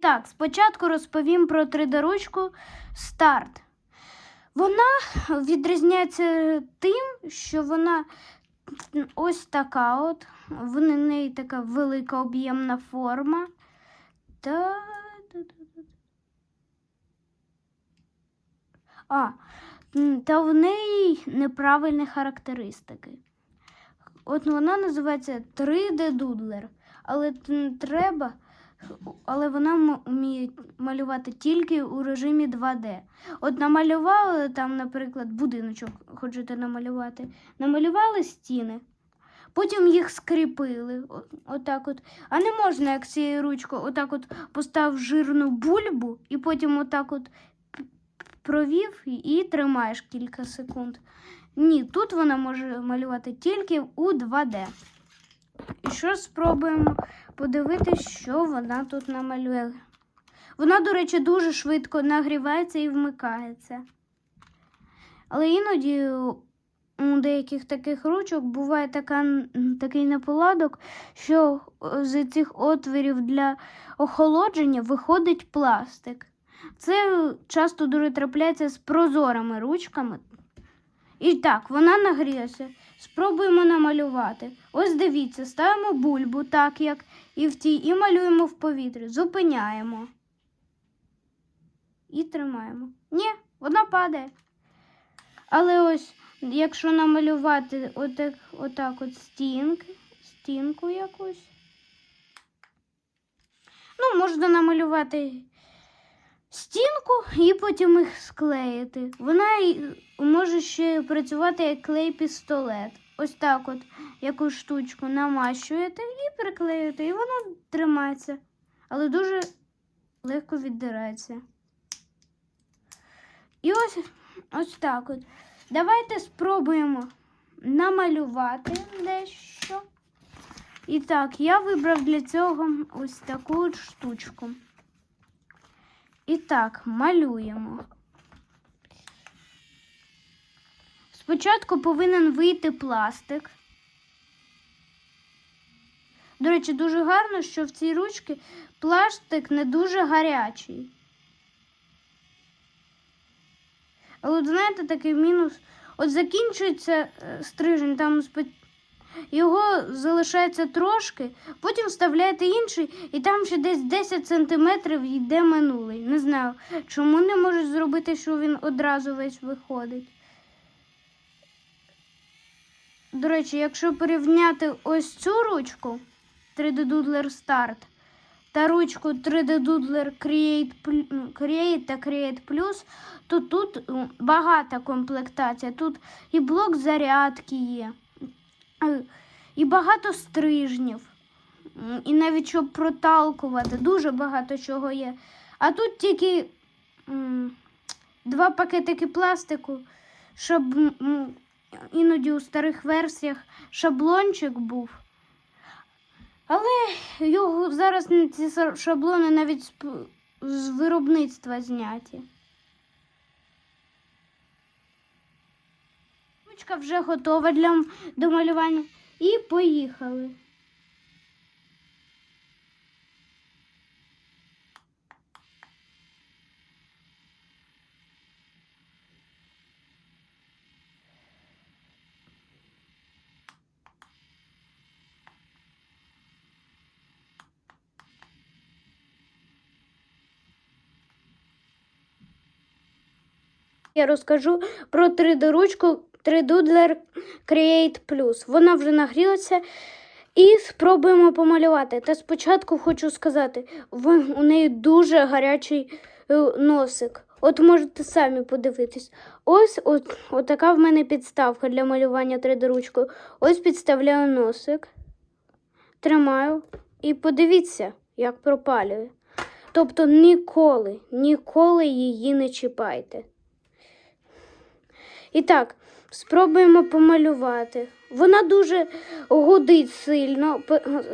Так, спочатку розповім про 3D-ручку старт. Вона відрізняється тим, що вона ось така от. В неї така велика об'ємна форма. Та... А, та в неї неправильні характеристики. От вона називається 3D дудлер, але м, треба, але вона вміє малювати тільки у режимі 2D. От намалювали там, наприклад, будиночок хочете намалювати, намалювали стіни. Потім їх скріпили. Отак от. А не можна, як цією ручкою, отак от постав жирну бульбу і потім отак от провів і тримаєш кілька секунд. Ні, тут вона може малювати тільки у 2D. І що спробуємо подивитися, що вона тут намалює. Вона, до речі, дуже швидко нагрівається і вмикається. Але іноді у деяких таких ручок буває така, такий неполадок, що е, з цих отворів для охолодження виходить пластик. Це часто дуже трапляється з прозорими ручками. І так, вона нагрілася. Спробуємо намалювати. Ось дивіться, ставимо бульбу, так як і в тій, і малюємо в повітрі. Зупиняємо. І тримаємо. Ні, вона падає. Але ось, якщо намалювати отак, отак от стінки, стінку якусь. Ну, можна намалювати стінку і потім їх склеїти. Вона може ще працювати як клей-пістолет. Ось так от якусь штучку намащуєте і приклеюєте, і воно тримається, але дуже легко віддирається. І ось, ось так от. Давайте спробуємо намалювати дещо. І так, я вибрав для цього ось таку от штучку. І так, малюємо. Спочатку повинен вийти пластик. До речі, дуже гарно, що в цій ручці пластик не дуже гарячий. Але от знаєте, такий мінус. От закінчується е, стрижень, там його залишається трошки, потім вставляєте інший, і там ще десь 10 сантиметрів йде минулий. Не знаю, чому не можуть зробити, що він одразу весь виходить. До речі, якщо порівняти ось цю ручку 3D Doodler Start та ручку 3D Doodler Create, ну, Create та Create Plus, то тут багата комплектація. Тут і блок зарядки є, і багато стрижнів, і навіть щоб проталкувати, дуже багато чого є. А тут тільки м, два пакетики пластику, щоб м, іноді у старих версіях шаблончик був. Але його зараз ці шаблони навіть з виробництва зняті. Ручка вже готова для до малювання. І поїхали. Я розкажу про 3D-ручку 3Doodler Create Plus. Вона вже нагрілася. І спробуємо помалювати. Та спочатку хочу сказати, у неї дуже гарячий е, носик. От можете самі подивитись. Ось от, от така в мене підставка для малювання 3D-ручкою. Ось підставляю носик, тримаю і подивіться, як пропалює. Тобто ніколи, ніколи її не чіпайте. І так, спробуємо помалювати. Вона дуже гудить сильно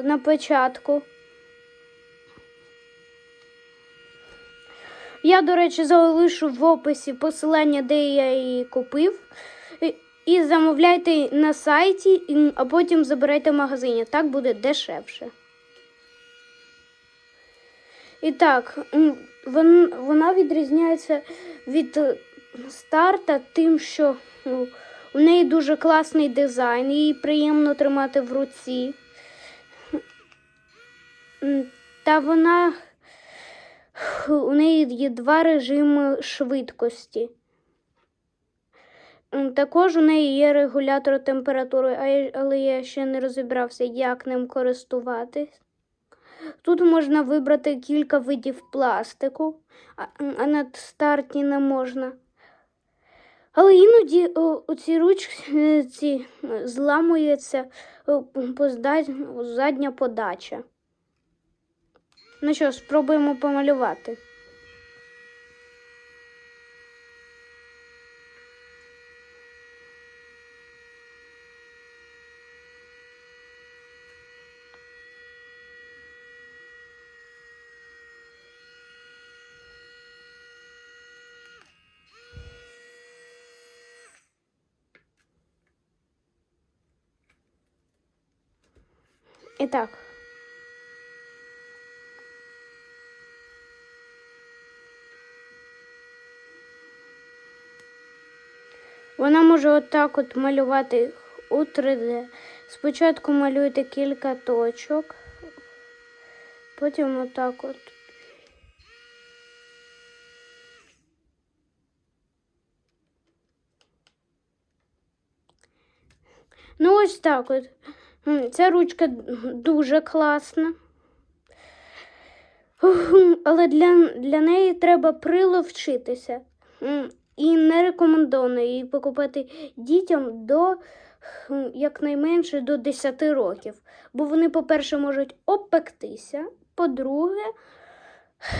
на початку. Я, до речі, залишу в описі посилання, де я її купив. І- замовляйте на сайті, а потім забирайте в магазині. Так буде дешевше. І так, вона відрізняється від старта тим, що ну, у неї дуже класний дизайн, її приємно тримати в руці. Та вона у неї є два режими швидкості. Також у неї є регулятор температури, але я ще не розібрався, як ним користуватись. Тут можна вибрати кілька видів пластику, а, на старті не можна. Але іноді о, ці ручки е, зламується задня подача. Ну що, спробуємо помалювати. І так. Вона може отак от малювати у 3D. Спочатку малюєте кілька точок, потім отак от. Ну, ось так от. Ця ручка дуже класна. Але для, для неї треба приловчитися. І не рекомендовано її покупати дітям до якнайменше до 10 років. Бо вони, по-перше, можуть обпектися. По-друге,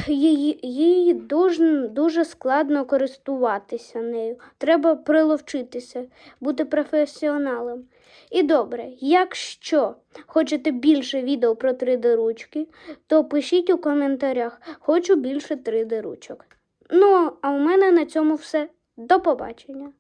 їй дуже, дуже складно користуватися нею. Треба приловчитися, бути професіоналом. І добре, якщо хочете більше відео про 3D-ручки, то пишіть у коментарях, хочу більше 3D-ручок. Ну, а у мене на цьому все. До побачення!